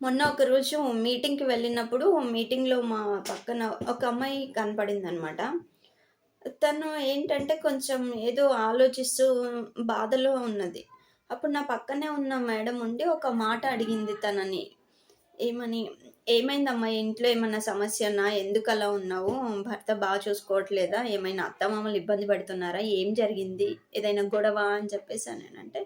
మొన్న ఒకరోజు మీటింగ్‌కి వెళ్ళినప్పుడు మీటింగ్‌లో మా పక్కన ఒక అమ్మాయి కనపడింది అనమాట తను ఏంటంటే కొంచెం ఏదో ఆలోచిస్తూ బాధలో ఉన్నది. అప్పుడు నా పక్కనే ఉన్న మేడం ఉండి ఒక మాట అడిగింది తనని. ఏమని, "ఏమైందమ్మా ఇంట్లో ఏమైనా సమస్యనా? ఎందుకలా ఉన్నావు? భర్త బాగా చూసుకోవట్లేదా? ఏమైనా అత్తమామలు ఇబ్బంది పెడుతున్నారా? ఏం జరిగింది? ఏదైనా గొడవ?" అని చెప్పేసి అన్నానంటే,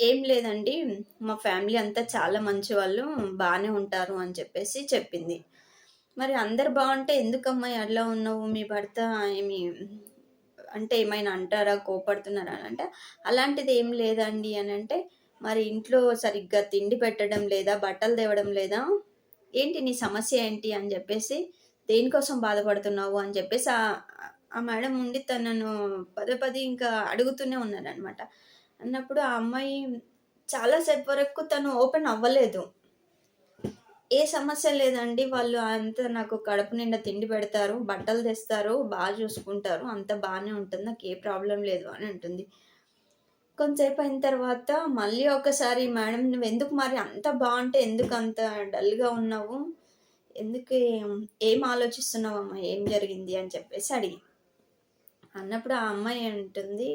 "ఏం లేదండి. మా ఫ్యామిలీ అంతా చాలా మంచి వాళ్ళు బాగానే ఉంటారు" అని చెప్పేసి చెప్పింది. మరి అందరు బాగుంటే ఎందుకమ్మా అట్లా ఉన్నావు? మీ భర్త ఏమి అంటే ఏమైనా అంటారా? కోపడుతున్నారా అని అంటే "అలాంటిది ఏం లేదండి" అని అంటే "మరి ఇంట్లో సరిగ్గా తిండి పెట్టడం లేదా? బట్టలు తేవడం లేదా? ఏంటి నీ సమస్య ఏంటి?" అని చెప్పేసి, "దేనికోసం బాధపడుతున్నావు?" అని చెప్పేసి ఆ మేడం ఉండి తనను పదే పదే ఇంకా అడుగుతూనే ఉన్నారనమాట. అన్నప్పుడు ఆ అమ్మాయి చాలాసేపు వరకు తను ఓపెన్ అవ్వలేదు. ఏ సమస్య లేదండి. వాళ్ళు అంతా నాకు కడుపు నిండా తిండి పెడతారు, బట్టలు తెస్తారు, బాగా చూసుకుంటారు. అంత బాగానే ఉంటుంది. నాకు ఏ ప్రాబ్లం లేదు అని అంటుంది. కొంతసేపు అయిన తర్వాత మళ్ళీ ఒకసారి మేడం నువ్వు ఎందుకు మరి అంత బాగుంటే ఎందుకు అంత డల్‌గా ఉన్నావు? ఎందుకు ఏం ఆలోచిస్తున్నావమ్మా? ఏం జరిగింది?" అని చెప్పేసి అడిగి. అన్నప్పుడు ఆ అమ్మాయి అంటుంది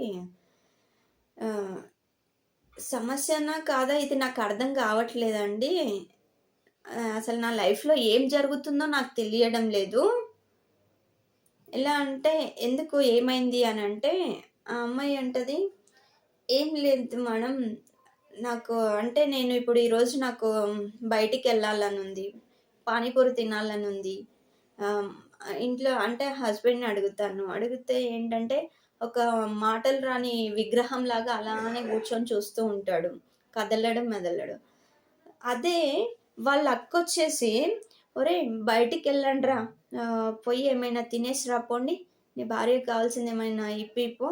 "సమస్యనా కాదా ఇది నాకు అర్థం కావట్లేదండి. అసలు నా లైఫ్‌లో ఏం జరుగుతుందో నాకు తెలియడం లేదు." ఎలా అంటే, "ఎందుకు ఏమైంది?" అని అంటే ఆ అమ్మాయి అంటది, "ఏం లేదు మేడం. నాకు అంటే నేను ఇప్పుడు ఈరోజు నాకు బయటికి వెళ్ళాలని ఉంది పానీపూరి తినాలనుంది. ఉంది ఇంట్లో అంటే హస్బెండ్‌ని అడుగుతాను. అడిగితే ఏంటంటే ఒక మాటలు రాని విగ్రహం లాగా అలానే కూర్చొని చూస్తూ ఉంటాడు. కదలడం, మెదలడు. అదే వాళ్ళ అక్కొచ్చేసి, "ఒరేయ్! బయటికి వెళ్ళండిరా పోయి ఏమైనా తినేసి రాపోండి నీ భార్యకు కావాల్సింది ఏమైనా ఇప్పిపో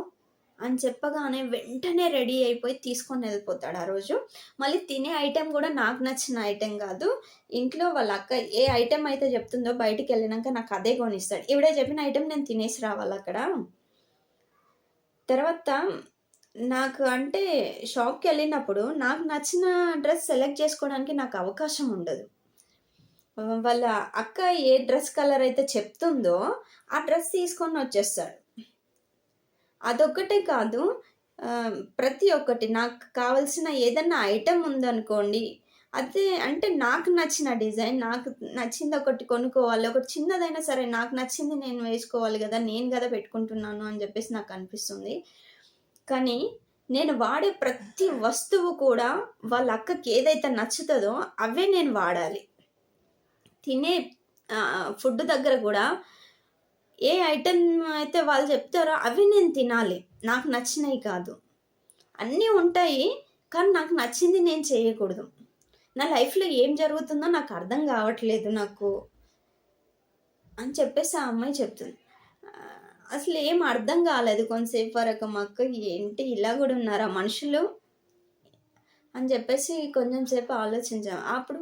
అని చెప్పగానే వెంటనే రెడీ అయిపోయి తీసుకొని వెళ్ళిపోతాడు ఆ రోజు. మళ్ళీ తినే ఐటెం కూడా నాకు నచ్చిన ఐటెం కాదు ఇంట్లో వాళ్ళ అక్క ఏ ఐటెం అయితే చెప్తుందో బయటికెళ్ళినంక నాకు అదే కొనిస్తాడు. ఇవిడే చెప్పిన ఐటెం నేను తినేసి రావాలి అక్కడ తర్వాత నాకు అంటే షాప్కి వెళ్ళినప్పుడు నాకు నచ్చిన డ్రెస్ సెలెక్ట్ చేసుకోవడానికి నాకు అవకాశం ఉండదు. వాళ్ళ అక్క ఏ డ్రెస్ కలర్ అయితే చెప్తుందో ఆ డ్రెస్ తీసుకొని వచ్చేస్తాడు అదొక్కటే కాదు ప్రతి ఒక్కటి నాకు కావాల్సిన ఏదన్నా ఐటెం ఉందనుకోండి, అదే అంటే నాకు నచ్చిన డిజైన్, నాకు నచ్చింది ఒకటి కొనుక్కోవాలి. ఒకటి చిన్నదైనా సరే నాకు నచ్చింది నేను వేసుకోవాలి కదా నేను కదా పెట్టుకుంటున్నాను అని చెప్పేసి నాకు అనిపిస్తుంది కానీ నేను వాడే ప్రతి వస్తువు కూడా వాళ్ళ అక్కకి ఏదైతే నచ్చుతుందో అవే నేను వాడాలి. తినే ఫుడ్ దగ్గర కూడా ఏ ఐటెం అయితే వాళ్ళు చెప్తారో అవి నేను తినాలి. నాకు నచ్చినవి కాదు. అన్నీ ఉంటాయి. కానీ నాకు నచ్చింది నేను చేయకూడదు. నా లైఫ్‌లో ఏం జరుగుతుందో నాకు అర్థం కావట్లేదు నాకు. అని చెప్పేసి ఆ అమ్మాయి చెప్తుంది. అసలు అసలేం అర్థం కాలేదు కొంతసేపు వరకు మాకు. ఏంటి ఇలా కూడా ఉన్నారా మనుషులు? అని చెప్పేసి కొంచెం సేపు ఆలోచించాం. అప్పుడు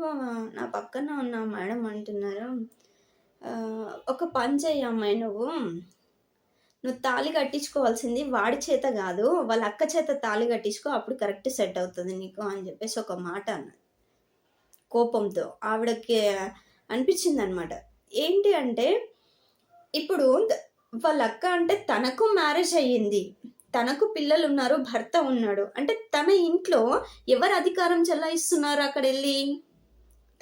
నా పక్కన ఉన్న మేడం అంటున్నారు, "ఒక పని చెయ్యి అమ్మాయి నువ్వు. నువ్వు తాళి కట్టించుకోవాల్సింది వాడి చేత కాదు వాళ్ళ అక్క చేత తాళి కట్టించుకో. అప్పుడు కరెక్ట్ సెట్ అవుతుంది నీకు" అని చెప్పేసి ఒక మాట అన్నది. కోపంతో. ఆవిడకి అనిపించిందనమాట. ఏంటి అంటే, ఇప్పుడు వాళ్ళ అక్క అంటే తనకు మ్యారేజ్ అయ్యింది. తనకు పిల్లలు ఉన్నారు భర్త ఉన్నాడు. అంటే తన ఇంట్లో ఎవరు అధికారం చెలాయిస్తున్నారు అక్కడెళ్ళి?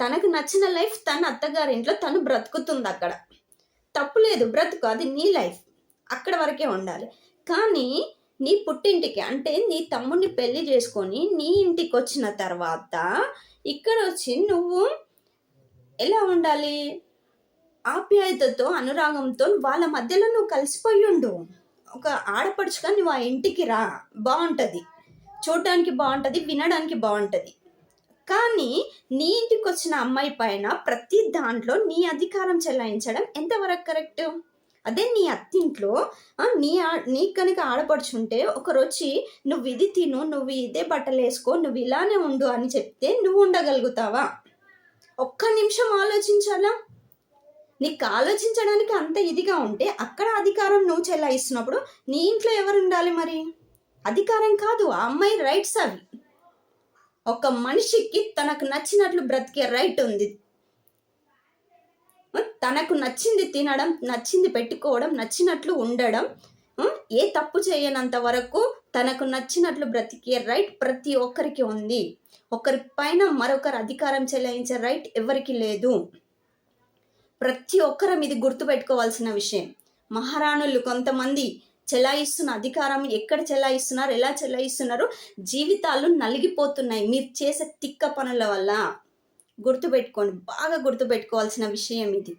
తనకు నచ్చిన లైఫ్ తన అత్తగారి ఇంట్లో తను బ్రతుకుతుంది అక్కడ తప్పు లేదు బ్రతుకు. అది నీ లైఫ్. అక్కడ వరకే ఉండాలి. కానీ నీ పుట్టింటికి అంటే నీ తమ్ముడిని పెళ్ళి చేసుకొని నీ ఇంటికి వచ్చిన తర్వాత ఇక్కడ వచ్చి నువ్వు ఎలా ఉండాలి? ఆప్యాయతతో, అనురాగంతో వాళ్ళ మధ్యలో నువ్వు కలిసిపోయుండు. ఒక ఆడపడుచుగా నువ్వు ఆ ఇంటికి రా. బాగుంటుంది చూడటానికి బాగుంటుంది వినడానికి బాగుంటుంది కానీ నీ ఇంటికి వచ్చిన అమ్మాయి పైన ప్రతి దాంట్లో నీ అధికారం చెలాయించడం ఎంతవరకు కరెక్ట్ అదే నీ అత్తింట్లో నీ నీ కనుక ఆడపడుచుంటే ఒకరొచ్చి నువ్వు ఇది తిను, నువ్వు ఇదే బట్టలు వేసుకో నువ్వు ఇలానే ఉండు" అని చెప్తే నువ్వు ఉండగలుగుతావా? ఒక్క నిమిషం ఆలోచించాలా? నీకు ఆలోచించడానికి అంత ఇదిగా ఉంటే అక్కడ అధికారం నువ్వు చెల్లాయిస్తున్నప్పుడు నీ ఇంట్లో ఎవరు ఉండాలి మరి? అధికారం కాదు. ఆ అమ్మాయి రైట్స్ అవి. ఒక మనిషికి తనకు నచ్చినట్లు బ్రతికే రైట్ ఉంది తనకు నచ్చింది తినడం నచ్చింది పెట్టుకోవడం నచ్చినట్లు ఉండడం ఏ తప్పు చేయనంత వరకు తనకు నచ్చినట్లు బ్రతికే రైట్ ప్రతి ఒక్కరికి ఉంది. ఒకరి పైన మరొకరు అధికారం చెలాయించే రైట్ ఎవరికి లేదు. ప్రతి ఒక్కరం ఇది గుర్తుపెట్టుకోవాల్సిన విషయం. మహారాణులు కొంతమంది చెలాయిస్తున్న అధికారం ఎక్కడ చెలాయిస్తున్నారు ఎలా చెలాయిస్తున్నారు? జీవితాలు నలిగిపోతున్నాయి. మీరు చేసే తిక్క పనుల వల్ల. గుర్తుపెట్టుకోండి. బాగా గుర్తుపెట్టుకోవాల్సిన విషయం ఇది.